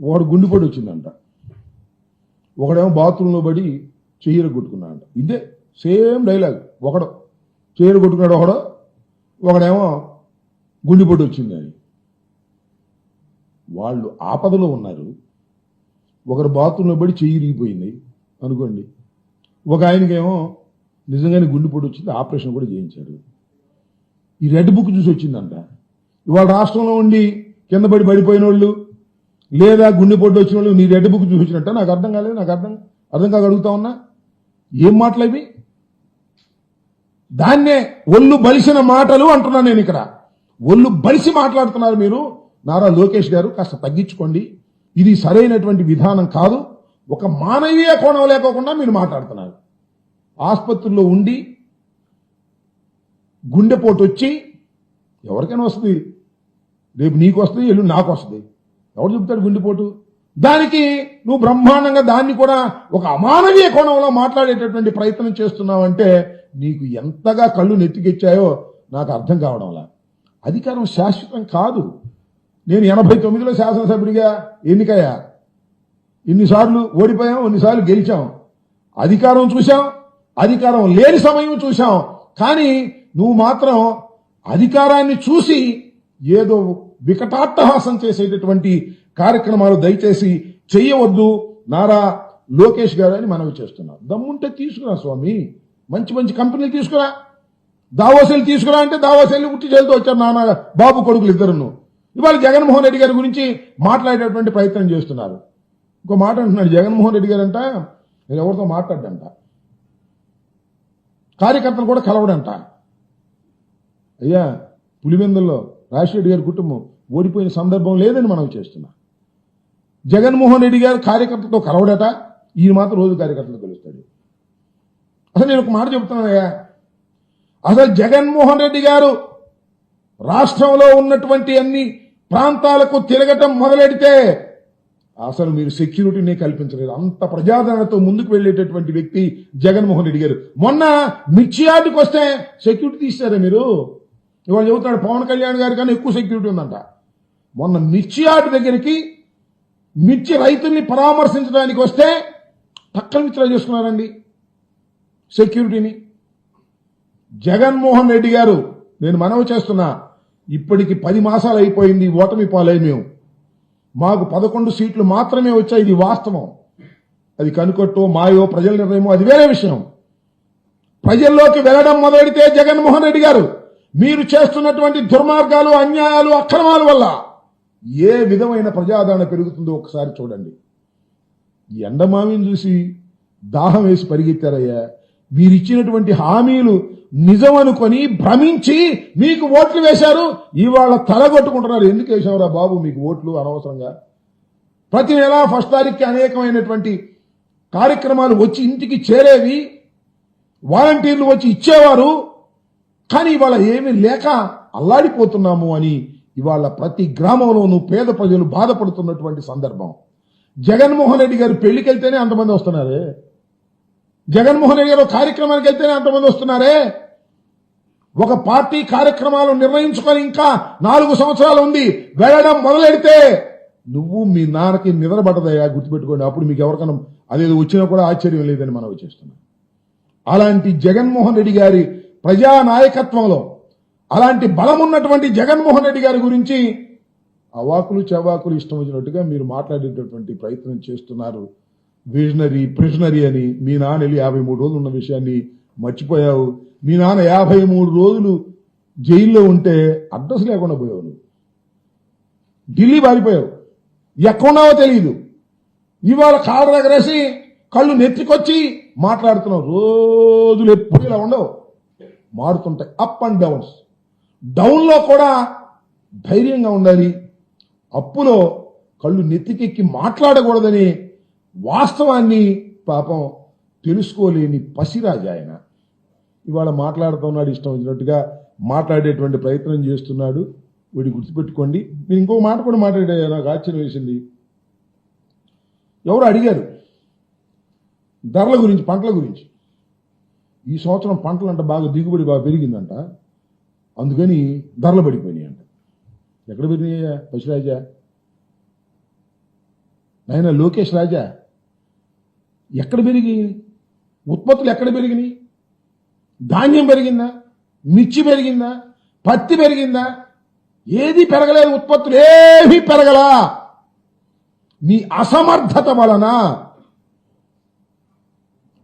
ఒకడు గుండెపోటు వచ్చిందంట. ఒకడేమో బాత్రూంలో పడి చెయ్యరు కొట్టుకున్నాడంట. ఇదే సేమ్ డైలాగ్ ఒకడు చెయ్యరు కొట్టుకున్నాడు ఒకడు ఒకడేమో గుండెపోటు వచ్చింది అని. వాళ్ళు ఆపదలో ఉన్నారు. ఒకరు బాత్రూంలో పడి చెయ్యి ఇరిగిపోయింది అనుకోండి. ఒక ఆయనకేమో నిజంగానే గుండెపోటు వచ్చింది ఆపరేషన్ కూడా చేయించాడు. ఈ రెడ్ బుక్ చూసి వచ్చిందంట. ఇవాళ రాష్ట్రంలో ఉండి కింద పడి పడిపోయిన వాళ్ళు లేదా గుండెపోటు వచ్చిన వాళ్ళు నీ రెడ్ బుక్ చూసి నాకు అర్థం కాలేదు నాకు అర్థం అర్థం కాక అడుగుతా ఉన్నా. ఏం మాటలు దాన్నే ఒళ్ళు బలిసిన మాటలు అంటున్నాను నేను ఇక్కడ. ఒళ్ళు బలిసి మాట్లాడుతున్నారు మీరు. నారా లోకేష్ గారు కాస్త తగ్గించుకోండి. ఇది సరైనటువంటి విధానం కాదు. ఒక మానవీయ కోణం లేకోకుండా మీరు మాట్లాడుతున్నారు. ఆసుపత్రిలో ఉండి గుండెపోటు వచ్చి ఎవరికైనా వస్తుంది. రేపు నీకు వస్తుంది ఎల్లు నాకు వస్తుంది. ఎవడు చెప్తాడు గుండెపోటు? దానికి నువ్వు బ్రహ్మాండంగా దాన్ని కూడా ఒక అమానవీయ కోణంలో మాట్లాడేటటువంటి ప్రయత్నం చేస్తున్నావంటే నీకు ఎంతగా కళ్ళు నెత్తికెచ్చాయో నాకు అర్థం కావడంలా. అధికారం శాశ్వతం కాదు. నేను ఎనభై తొమ్మిదిలో శాసనసభ్యుడిగా ఎన్నికయ్యా. ఇన్నిసార్లు ఓడిపోయాం ఇన్నిసార్లు గెలిచాం. అధికారం చూశాం అధికారం లేని సమయం చూశాం. కానీ నువ్వు మాత్రం అధికారాన్ని చూసి ఏదో వికటాట్టహాసం చేసేటటువంటి కార్యక్రమాలు దయచేసి చెయ్యవద్దు. నారా లోకేష్ గారు అని మనవి చేస్తున్నాం దమ్ముంటే తీసుకురా స్వామి. మంచి మంచి కంపెనీలు తీసుకురా. దావోసెలు తీసుకురా అంటే దావోసెల్ని ఉట్టి చేతితో వచ్చారు నాన్న బాబు కొడుకులు ఇద్దరును. ఇవాళ జగన్మోహన్ రెడ్డి గారి గురించి మాట్లాడేటువంటి ప్రయత్నం చేస్తున్నారు. ఇంకో మాట అంటున్నాడు జగన్మోహన్ రెడ్డి గారు అంట నేను ఎవరితో మాట్లాడంట కార్యకర్తలు కూడా కలవడంట. అయ్యా పులివెందుల్లో రాజశేఖర్ గారి కుటుంబం ఓడిపోయిన సందర్భం లేదని మనం చేస్తున్నా. జగన్మోహన్ రెడ్డి గారు కార్యకర్తతో కలవడట ఈయన మాత్రం రోజు కార్యకర్తలు కలుస్తాడు. అసలు నేను ఒక మాట చెప్తున్నానయ్యా అసలు జగన్మోహన్ రెడ్డి గారు రాష్ట్రంలో ఉన్నటువంటి అన్ని ప్రాంతాలకు తిరగటం మొదలెడితే అసలు మీరు సెక్యూరిటీని కల్పించలేదు. అంత ప్రజాదరణతో ముందుకు వెళ్ళేటటువంటి వ్యక్తి జగన్మోహన్ రెడ్డి గారు. మొన్న మిర్చి వస్తే సెక్యూరిటీ తీస్తారా మీరు? ఇవాళ చెబుతున్నాడు పవన్ కళ్యాణ్ గారి కన్నా ఎక్కువ సెక్యూరిటీ ఉందంట. మొన్న మిర్చి ఆర్ట్ దగ్గరికి మిర్చి రైతుల్ని పరామర్శించడానికి వస్తే పక్కన మిత్రాలు చేసుకున్నారండి సెక్యూరిటీని జగన్మోహన్ రెడ్డి గారు నేను మనవి చేస్తున్నా ఇప్పటికి పది మాసాలు అయిపోయింది ఓటమి పాలై మేము మాకు పదకొండు సీట్లు మాత్రమే వచ్చాయి ఇది వాస్తవం. అది కనుకొట్టో మాయో ప్రజల నిర్ణయమో అది వేరే విషయం. ప్రజల్లోకి వెళ్ళడం మొదలెడితే జగన్మోహన్ రెడ్డి గారు మీరు చేస్తున్నటువంటి దుర్మార్గాలు అన్యాయాలు అక్రమాల వల్ల ఏ విధమైన ప్రజాదరణ పెరుగుతుందో ఒకసారి చూడండి. ఈ ఎండమామిని చూసి దాహం వేసి పరిగెత్తారయ్యా. మీరిచ్చినటువంటి హామీలు నిజం అనుకొని భ్రమించి మీకు ఓట్లు వేశారు ఇవాళ తలగొట్టుకుంటున్నారు. ఎందుకు వేశావురా బాబు మీకు ఓట్లు అనవసరంగా? ప్రతి నెల ఫస్ట్ తారీఖుకి అనేకమైనటువంటి కార్యక్రమాలు వచ్చి ఇంటికి చేరేవి వాలంటీర్లు వచ్చి ఇచ్చేవారు కానీ ఇవాళ ఏమీ లేక అల్లాడిపోతున్నాము అని ఇవాళ ప్రతి గ్రామంలోనూ పేద ప్రజలు బాధపడుతున్నటువంటి సందర్భం. జగన్మోహన్ రెడ్డి గారు పెళ్ళికి వెళ్తేనే అంతమంది వస్తున్నారే? జగన్మోహన్ రెడ్డి గారు కార్యక్రమానికి వెళ్తేనే అంతమంది వస్తున్నారే? ఒక పార్టీ కార్యక్రమాలు నిర్ణయించుకొని ఇంకా నాలుగు సంవత్సరాలు ఉంది. వెళ్ళడం మొదలెడితే నువ్వు మీ నాన్నకి నిద్రపడదయ్యా గుర్తుపెట్టుకోండి. అప్పుడు మీకు ఎవరికైనా అదేది వచ్చినా కూడా ఆశ్చర్యం లేదని మనం చేస్తున్నాం అలాంటి జగన్మోహన్ రెడ్డి గారి ప్రజా నాయకత్వంలో అలాంటి బలం ఉన్నటువంటి జగన్మోహన్ రెడ్డి గారి గురించి అవాకులు చవాకులు ఇష్టం వచ్చినట్టుగా మీరు మాట్లాడేటటువంటి ప్రయత్నం చేస్తున్నారు. విజనరీ ప్రిజనరీ అని మీ నాన్న వెళ్ళి యాభై మూడు రోజులు ఉన్న విషయాన్ని మర్చిపోయావు. మీ నాన్న యాభై మూడు రోజులు జైల్లో ఉంటే అడ్రస్ లేకుండా పోయావు నువ్వు ఢిల్లీ పారిపోయావు. ఎక్కడున్నావో తెలియదు ఇవాళ కాళ్ళ దగ్గరేసి కళ్ళు నెత్తికొచ్చి మాట్లాడుతున్నావు. రోజులు ఎప్పుడు ఇలా ఉండవు. మారుతుంటాయి. అప్ అండ్ డౌన్స్ డౌన్లో కూడా ధైర్యంగా ఉండాలి. అప్పులో కళ్ళు నెత్తికెక్కి మాట్లాడకూడదని వాస్తవాన్ని పాపం తెలుసుకోలేని పసిరాజు ఆయన. ఇవాళ మాట్లాడుతున్నాడు ఇష్టం వచ్చినట్టుగా మాట్లాడేటువంటి ప్రయత్నం చేస్తున్నాడు. వీడి గుర్తుపెట్టుకోండి. నేను ఇంకో మాట కూడా మాట్లాడే నాకు ఆశ్చర్యం వేసింది. ఎవరు అడిగారు? ధరల గురించి పంటల గురించి. ఈ సంవత్సరం పంటలు అంట బాగా దిగుబడి బాగా పెరిగిందంట. అందుకని ధరలు పడిపోయినాయి అంట ఎక్కడ పెరిగినాయా పశురాజా నాయన లోకేష్ రాజా? ఎక్కడ పెరిగి ఉత్పత్తులు ఎక్కడ పెరిగినాయి? ధాన్యం పెరిగిందా? మిర్చి పెరిగిందా? పత్తి పెరిగిందా? ఏది పెరగలేదు ఉత్పత్తులు ఏమీ పెరగలా. మీ అసమర్థత వలన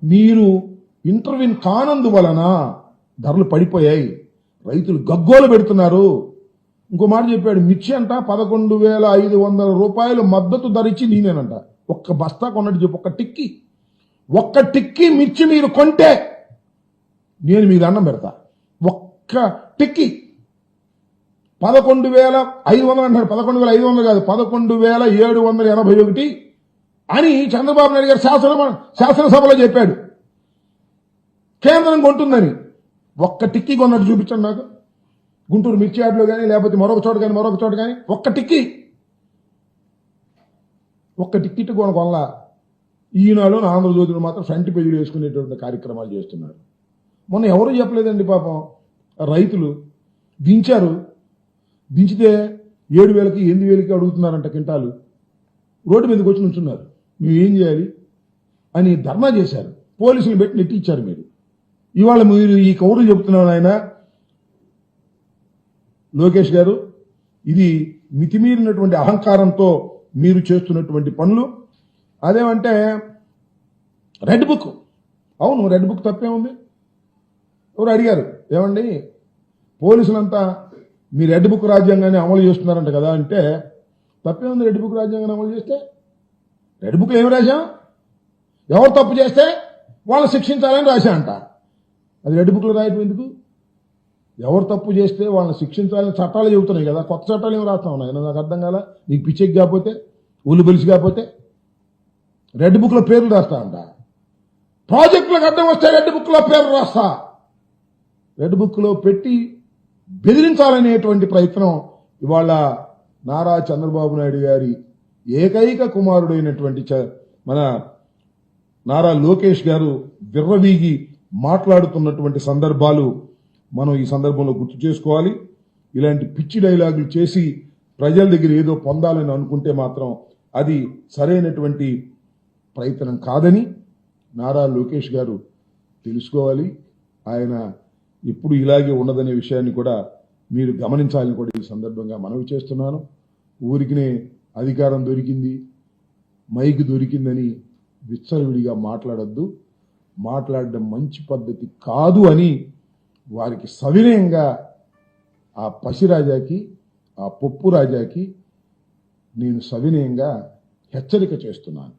మీరు ఇంటర్వ్యూన్ కానందువలన ధరలు పడిపోయాయి. రైతులు గగ్గోలు పెడుతున్నారు. ఇంకో మాట చెప్పాడు మిర్చి అంట పదకొండు వేల ఐదు వందల రూపాయలు మద్దతు ధర ఇచ్చి నేనేనంట. ఒక్క బస్తా కొన్నట్టు చెప్పు ఒక్క టిక్కి. ఒక్క టిక్కి మిర్చి మీరు కొంటే నేను మీకు దండం పెడతా. ఒక్క టిక్కి. పదకొండు వేల ఐదు వందలు అంటారు పదకొండు వేల ఐదు వందలు కాదు పదకొండు వేల ఏడు వందల ఎనభై ఒకటి అని చంద్రబాబు నాయుడు గారు శాసన శాసనసభలో చెప్పాడు. కేంద్రం కొంటుందని. ఒక్క టిక్కీ కొన్నట్టు చూపించండి నాకు. గుంటూరు మిర్చి యార్డ్లో కానీ లేకపోతే మరొక చోట కానీ మరొక చోట కానీ ఒక్క టిక్కీ. ఒక్క టిక్కెట్ కొన కొనలా. ఈనాడు ఆంధ్రజ్యోతిలో మాత్రం ఫ్రంట్ పేజీలు వేసుకునేటువంటి కార్యక్రమాలు చేస్తున్నారు. మొన్న ఎవరు చెప్పలేదండి పాపం? రైతులు దించారు. దించితే ఏడు వేలకి ఎనిమిది వేలకి అడుగుతున్నారంట కింటాలు రోడ్డు మీదకి వచ్చి నుంచున్నారు. మేము ఏం చేయాలి? అని ధర్నా చేశారు. పోలీసులు పెట్టి నెట్టించారు మీరు. ఇవాళ మీరు ఈ కౌరులు చెబుతున్నాను ఆయన లోకేష్ గారు ఇది మితిమీరినటువంటి అహంకారంతో మీరు చేస్తున్నటువంటి పనులు. అదేమంటే రెడ్ బుక్. అవును రెడ్ బుక్ తప్పే ఉంది. ఎవరు అడిగారు? ఏమండి పోలీసులంతా మీ రెడ్ బుక్ రాజ్యాంగాన్ని అమలు చేస్తున్నారంట కదా అంటే తప్పే ఉంది రెడ్ బుక్ రాజ్యాంగాన్ని అమలు చేస్తే. రెడ్ బుక్ ఏమి రాశాం? ఎవరు తప్పు చేస్తే వాళ్ళని శిక్షించాలని రాశా అంట అది రెడ్ బుక్లో రాయటం ఎందుకు? ఎవరు తప్పు చేస్తే వాళ్ళని శిక్షించాలని చట్టాలు చెబుతున్నాయి కదా. కొత్త చట్టాలు ఏమి రాస్తా ఉన్నాయి? నాకు అర్థం కాల? నీకు పిచ్చెక్కి కాకపోతే ఊళ్ళు పిలిచి కాకపోతే? రెడ్ బుక్లో పేర్లు రాస్తా అంట. ప్రాజెక్టులకు అడ్డం వస్తే రెడ్ బుక్లో పేర్లు రాస్తా. రెడ్ బుక్లో పెట్టి బెదిరించాలనేటువంటి ప్రయత్నం ఇవాళ నారా చంద్రబాబు నాయుడు గారి ఏకైక కుమారుడైనటువంటి చ- మన నారా లోకేష్ గారు విర్రవీగి మాట్లాడుతున్నటువంటి సందర్భాలు మనం ఈ సందర్భంలో గుర్తు చేసుకోవాలి. ఇలాంటి పిచ్చి డైలాగులు చేసి ప్రజల దగ్గర ఏదో పొందాలని అనుకుంటే మాత్రం అది సరైనటువంటి ప్రయత్నం కాదని నారా లోకేష్ గారు తెలుసుకోవాలి. ఆయన ఎప్పుడు ఇలాగే ఉండదనే విషయాన్ని కూడా మీరు గమనించాలని కూడా ఈ సందర్భంగా మనవి చేస్తున్నాను. ఊరికినే అధికారం దొరికింది మైక్ దొరికిందని విచ్చలవిడిగా మాట్లాడొద్దు. మాట్లాడడం మంచి పద్ధతి కాదు అని వారికి సవినయంగా ఆ పసిరాజాకి ఆ పప్పు రాజాకి నేను సవినయంగా హెచ్చరిక చేస్తున్నాను.